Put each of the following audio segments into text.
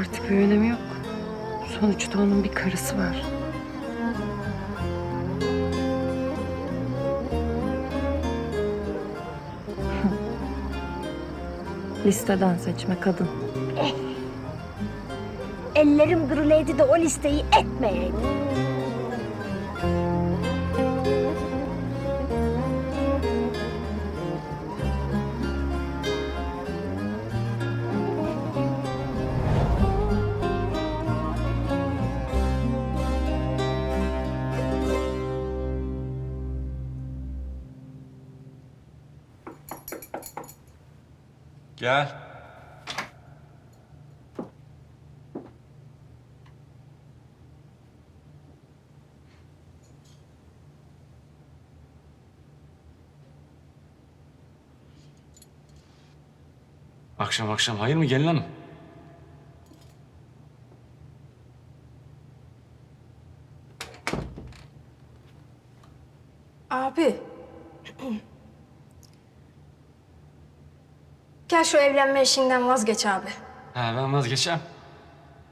Artık bir önemi yok. Sonuçta onun bir karısı var. Listeden seçme kadın. Ellerim kırılıydı da o listeyi etmeyeyim. Gel. Akşam akşam hayır mı gelin hanım? Abi. Gel şu evlenme işinden vazgeç abi. Ha ben vazgeçeceğim.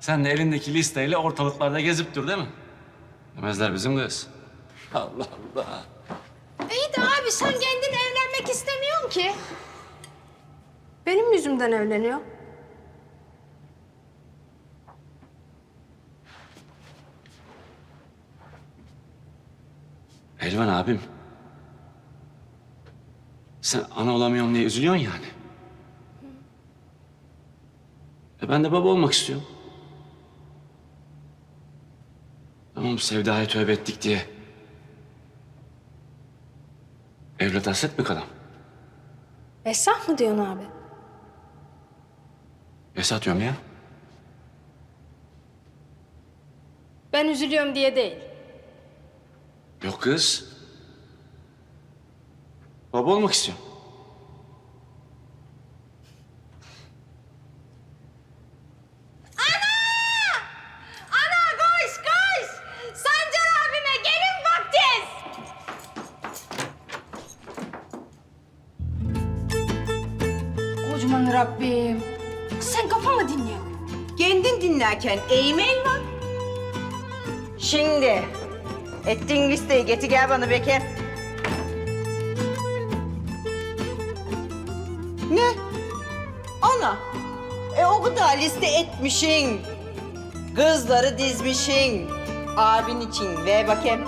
Sen de elindeki listeyle ortalıklarda gezip dur değil mi? Demezler bizim kız. Allah Allah. İyi de abi sen kendin evlenmek istemiyorsun ki. Benim yüzümden evleniyor. Elvan abim. Sen ana olamıyorum diye üzülüyorsun yani. E ben de baba olmak istiyorum. Tamam sevdaya tövbe ettik diye. Evlat hasret mi kalan? Esrah mı diyorsun abi? Esat diyorum ya. Ben üzülüyorum diye değil. Yok kız. Baba olmak istiyorum. Kocaman Rabbim. Sen kafa mı dinliyorsun? Kendin dinlerken eğmen var. Şimdi ettiğin listeyi getir gel bana Bekir. Ne? Ana. E o kadar liste etmişin. Kızları dizmişin. Abin için ver bakayım.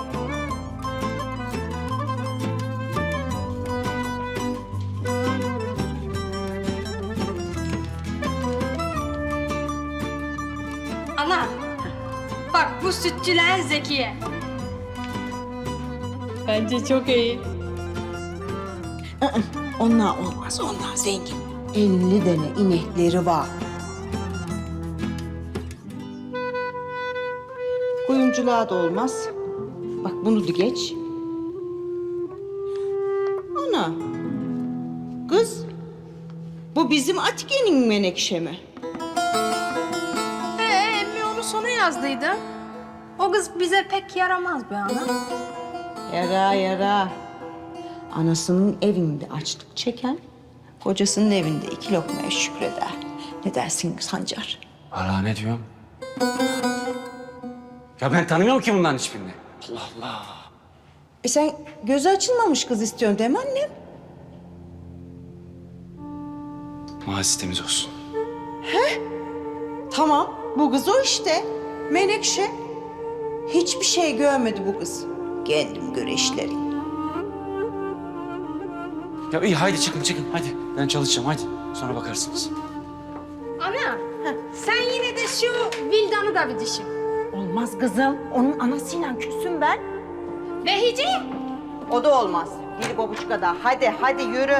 Ana, bak bu sütçüler zekiye. Bence çok iyi. Onlar olmaz, onlar zengin. 50 tane inekleri var. Kuyumculuğa da olmaz. Bak bunu da geç. Ana. Kız. Bu bizim Atike'nin menekşe mi? Emmi onu sona yazdıydı. O kız bize pek yaramaz be ana. Yara yara. Anasının evinde açlık çeken, kocasının evinde iki lokmaya şükreder. Ne dersin Sancar? Hala ne diyorum? Ya ben tanımıyorum ki bunların hiçbirini. Allah Allah. E sen gözü açılmamış kız istiyorsun değil mi annem? Mazisi temiz olsun. Tamam, bu kız o işte. Menekşe. Hiçbir şey görmedi bu kız. Kendim göre. Ya iyi haydi çıkın çıkın hadi. Ben çalışacağım hadi. Sonra bakarsınız. Ana, sen yine de şu Vildan'ı da bir düşün. Olmaz kızım. Onun anasıyla küsüm ben. Behici, O da olmaz. Bir babuç kadar. Hadi, hadi yürü.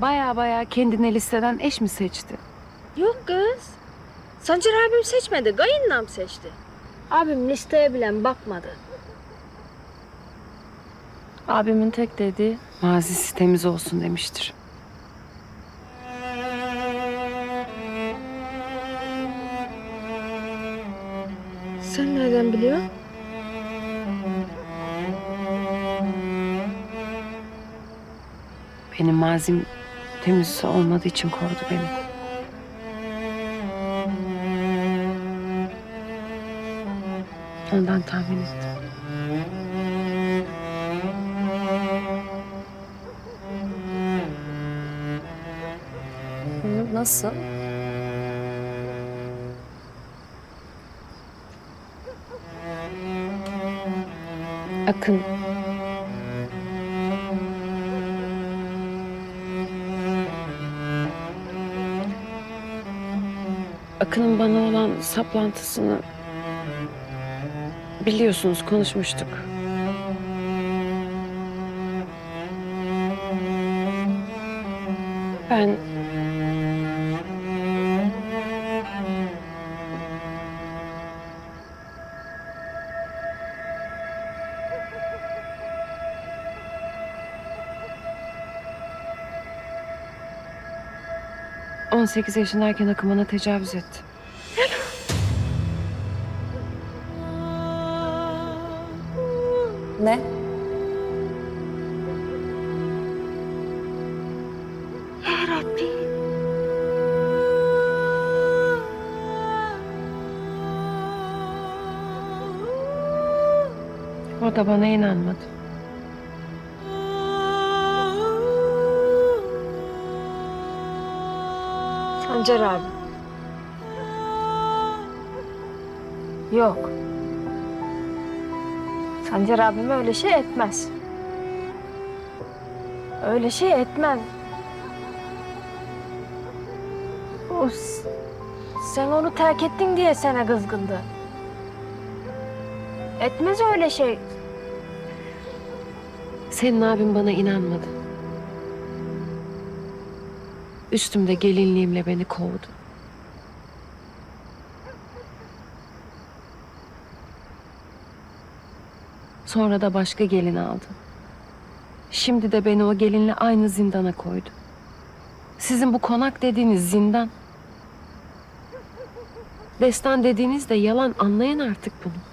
Baya baya kendine listeden eş mi seçti? Yok kız. Sancar abim seçmedi, kayınlam seçti. Abim listeye bile bakmadı. Abimin tek dediği mazisi temiz olsun demiştir. Sen nereden biliyorsun? Benim mazim temiz olmadığı için korudu beni. Ondan tahmin ettim. Nasıl? Akın. Akın'ın bana olan saplantısını biliyorsunuz konuşmuştuk. Ben on sekiz yaşındayken Akın bana tecavüz etti. Ne? Ya Rabbi. O da bana inanmadı. Sancar abi. Yok. Sancar abim öyle şey etmez. Öyle şey etmez. O, sen onu terk ettin diye sana kızgındı. Etmez öyle şey. Senin abin bana inanmadı. Üstümde gelinliğimle beni kovdu. Sonra da başka gelin aldı. Şimdi de beni o gelinle aynı zindana koydu. Sizin bu konak dediğiniz zindan. Destan dediğiniz de yalan anlayın artık bunu.